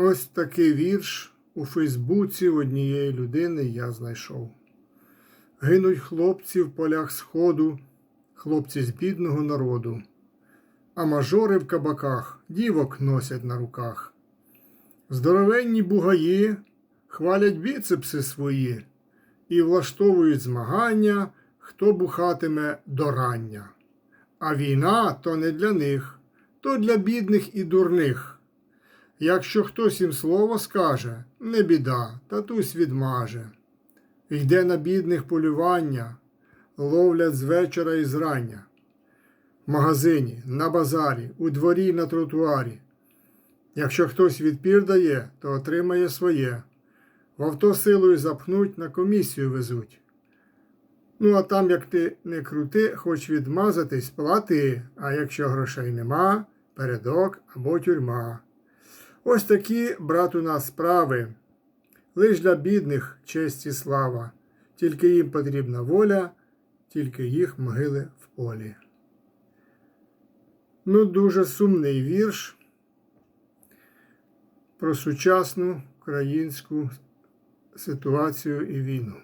Ось такий вірш у Фейсбуці однієї людини я знайшов. Гинуть хлопці в полях сходу, хлопці з бідного народу, а мажори в кабаках дівок носять на руках. Здоровенні бугаї хвалять біцепси свої і влаштовують змагання, хто бухатиме до рання. А війна то не для них, то для бідних і дурних. Якщо хтось їм слово скаже, не біда, татусь відмаже. Йде на бідних полювання, ловлять з вечора і зрання. В магазині, на базарі, у дворі на тротуарі. Якщо хтось відпір дає, то отримає своє. В авто силою запхнуть, на комісію везуть. Ну, а там, як ти не крути, хоч відмазатись, плати, а якщо грошей нема, передок або тюрма. Ось такі, брат, у нас справи. Лиш для бідних честь і слава, тільки їм потрібна воля, тільки їх могили в полі. Ну, дуже сумний вірш про сучасну українську ситуацію і війну.